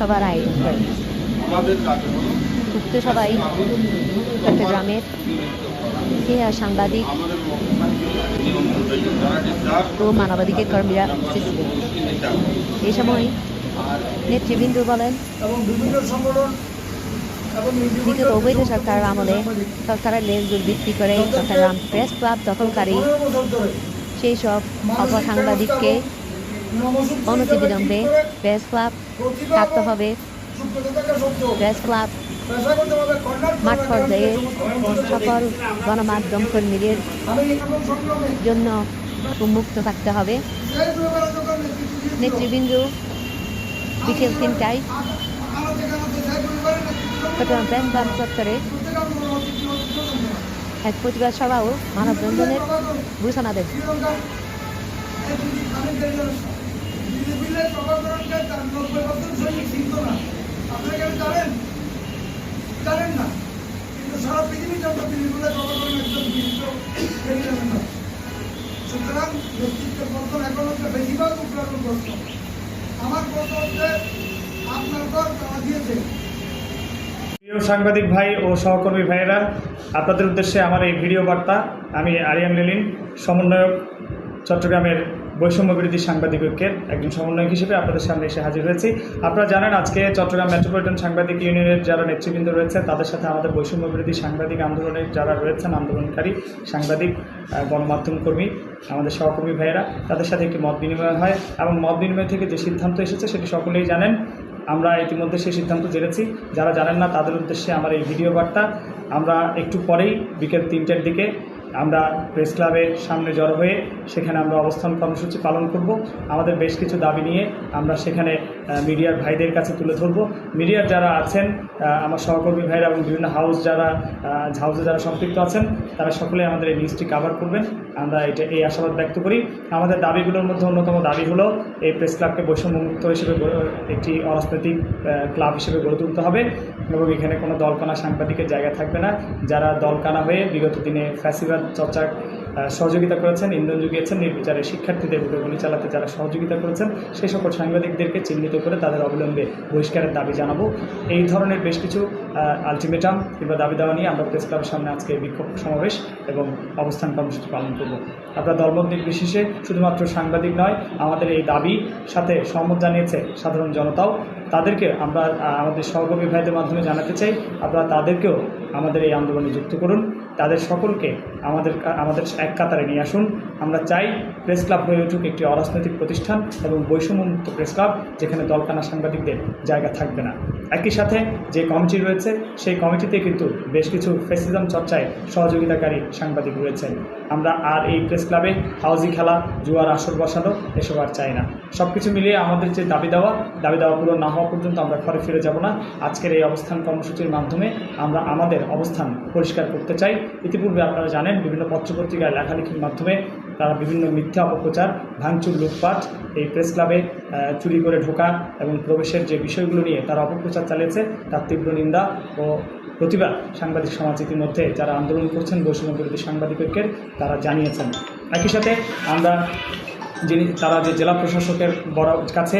সবার আয়োজন করে উক্ত সবাই চট্টগ্রামের সাংবাদিক ও মানবাধিকার কর্মীরা উপস্থিত। ছিলেন এই সময় নেতৃবৃন্দ বলেন অবৈধ সরকার আমলে সরকারের লেজ দুর্বৃত্তি করে চট্টগ্রাম প্রেস ক্লাব দখলকারী সেই সব অপসাংবাদিককে অনতিবিলম্বে প্রেস ক্লাব থাকতে হবে। প্রেস ক্লাব মাঠ পর্যায়ে সকল গণমাধ্যম কর্মীদের জন্য উন্মুক্ত থাকতে হবে। নেতৃবৃন্দ বিকেল তিনটায় চট্টগ্রাম প্রেস ক্লাব চত্বরে এক প্রতিবাদ সভা ও মানববন্ধনের ঘোষণা দেন। জানেন? না। কিন্তু সারা পৃথিবীতে আমরা দিল্লিগুলো জনগণ একজন বিশিষ্ট জানেন না। সুতরাং নেতৃত্বের এখন হচ্ছে বেশিরভাগ আমার প্রশ্ন হচ্ছে, আপনার তারা দিয়েছে সাংবাদিক ভাই ও সহকর্মী ভাইয়েরা, আপনাদের উদ্দেশ্যে আমার এই ভিডিও বার্তা। আমি আরিয়ান লেলিন, সমন্বয়ক, চট্টগ্রামের বৈষম্য বিরোধী সাংবাদিক ঐক্যের একজন সমন্বয়ক হিসেবে আপনাদের সামনে এসে হাজির হয়েছি। আপনারা জানেন, আজকে চট্টগ্রাম মেট্রোপলিটন সাংবাদিক ইউনিয়নের যারা নেতৃবৃন্দ রয়েছে, তাদের সাথে আমাদের বৈষম্য বিরোধী সাংবাদিক আন্দোলনের যারা রয়েছেন, আন্দোলনকারী সাংবাদিক গণমাধ্যম কর্মী, আমাদের সহকর্মী ভাইয়েরা, তাদের সাথে একটি মত বিনিময় হয় এবং মত বিনিময় থেকে যে সিদ্ধান্ত এসেছে সেটি সকলেই জানেন। আমরা ইতিমধ্যে সেই সিদ্ধান্ত জেনেছি। যারা জানেন না, তাদের উদ্দেশ্যে আমার এই ভিডিও বার্তা। আমরা একটু পরেই বিকেল তিনটের দিকে আমরা প্রেস ক্লাবের সামনে জড়ো হয়ে সেখানে আমরা অবস্থান কর্মসূচি পালন করব। আমাদের বেশ কিছু দাবি নিয়ে আমরা সেখানে মিডিয়ার ভাইদের কাছে তুলে ধরব। মিডিয়ার যারা আছেন আমার সহকর্মী ভাইরা এবং বিভিন্ন হাউস যারা হাউসে যারা সম্পৃক্ত আছেন, তারা সকলে আমাদের এই নিউজটি কাভার করবেন। আমরা এটা, এই আশাবাদ ব্যক্ত করি। আমাদের দাবিগুলোর মধ্যে অন্যতম দাবি হলো, এই প্রেস ক্লাবকে বৈষম্যমুক্ত হিসেবে একটি অরাজনৈতিক ক্লাব হিসেবে গড়ে তুলতে হবে এবং এখানে কোনো দলকানা সাংবাদিকের জায়গা থাকবে না। যারা দলকানা হয়ে বিগত দিনে ফ্যাসিবাদ চর্চা সহযোগিতা করেছেন, ইন্ধন জুগিয়েছেন, নির্বিচারে শিক্ষার্থীদের উপরে গুলি চালাতে যারা সহযোগিতা করেছেন সেই সকল সাংবাদিকদেরকে চিহ্নিত করে তাদের অবিলম্বে বহিষ্কারের দাবি জানাব। এই ধরনের বেশ কিছু আলটিমেটাম কিংবা দাবি দেওয়া নিয়ে আমরা প্রেস ক্লাবের সামনে আজকে বিক্ষোভ সমাবেশ এবং অবস্থান কর্মসূচি পালন করব। আমরা দলমত নির্বিশেষে শুধুমাত্র সাংবাদিক নয়, আমাদের এই দাবি, সাথে সহমত জানিয়েছে সাধারণ জনতাও। তাদেরকে আমরা আমাদের সহকর্মী ভাইদের মাধ্যমে জানাতে চাই। আপনারা তাদেরকেও আমাদের এই আন্দোলনে যুক্ত করুন। তাদের সকলকে আমাদের আমাদের এক কাতারে নিয়ে আসুন। আমরা চাই প্রেস ক্লাব হয়ে উঠুক একটি অরাজনৈতিক প্রতিষ্ঠান এবং বৈষম্যমুক্ত প্রেস ক্লাব, যেখানে দলকানা সাংবাদিকদের জায়গা থাকবে না। একই সাথে যে কমিটি রয়েছে, সেই কমিটিতে কিন্তু বেশ কিছু ফেসিজম চর্চায় সহযোগিতাকারী সাংবাদিক রয়েছেন আমরা আর এই প্রেস ক্লাবে হাউজি খেলা, জুয়ার আসর বসানো, এসব আর চাই না। সব কিছু মিলিয়ে আমাদের যে দাবি দেওয়া দাবি দেওয়া পূরণ না হওয়া পর্যন্ত আমরা ঘরে ফিরে যাব না। আজকের এই অবস্থান কর্মসূচির মাধ্যমে আমরা আমাদের অবস্থান পরিষ্কার করতে চাই। ইতিপূর্বে আপনারা জানেন, বিভিন্ন পত্রপত্রিকায় লেখালেখির মাধ্যমে তারা বিভিন্ন মিথ্যা অপপ্রচার, ভাঙচুর, লুটপাট, এই প্রেস ক্লাবে চুরি করে ঢোকা এবং প্রবেশের যে বিষয়গুলো নিয়ে তারা অপপ্রচার চালিয়েছে, তার তীব্র নিন্দা ও প্রতিবাদ সাংবাদিক সমাজ ইতিমধ্যে যারা আন্দোলন করছেন, বৈষম্য বিরোধী সাংবাদিক ঐক্যের তারা জানিয়েছেন। একই সাথে আমরা যিনি তারা যে জেলা প্রশাসকের বড় কাছে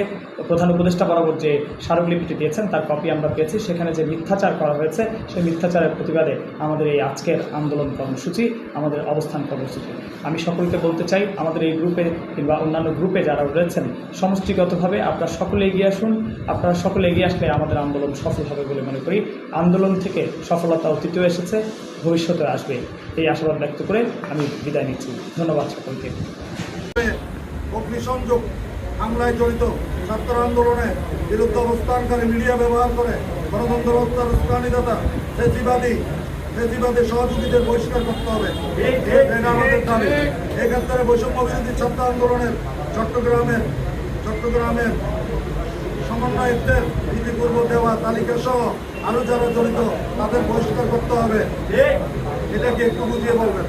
প্রধান উপদেষ্টা বরাবর যে স্মারকলিপিটি দিয়েছেন, তার কপি আমরা পেয়েছি। সেখানে যে মিথ্যাচার করা হয়েছে, সেই মিথ্যাচারের প্রতিবাদে আমাদের এই আজকের আন্দোলন কর্মসূচি, আমাদের অবস্থান কর্মসূচি। আমি সকলকে বলতে চাই, আমাদের এই গ্রুপে কিংবা অন্যান্য গ্রুপে যারা রয়েছেন, সমষ্টিগতভাবে আপনারা সকলে এগিয়ে আসুন। আপনারা সকলে এগিয়ে আসলে আমাদের আন্দোলন সফল হবে বলে মনে করি। আন্দোলন থেকে সফলতা অতীতেও এসেছে ভবিষ্যতে আসবে। এই আশাবাদ ব্যক্ত করে আমি বিদায় নিচ্ছি। ধন্যবাদ সকলকে। অগ্নিসংযোগ হামলায় জড়িত ছাত্র আন্দোলনে বিরুদ্ধে অবস্থানকারী মিডিয়া ব্যবহার করে গণতন্ত্র হত্যার উস্কানিদাতা ফেসিবাদী ফেসিবাদী সহযোগীদের বহিষ্কার করতে হবে। এটা আমাদের দাবি এক্ষেত্রে বৈষম্য বিরোধী ছাত্র আন্দোলনের চট্টগ্রামের চট্টগ্রামের সমন্বয়কদের ইতিপূর্ব দেওয়া তালিকা সহ আরও যারা জড়িত তাদের বহিষ্কার করতে হবে। এটাকে একটু বুঝিয়ে বলবেন।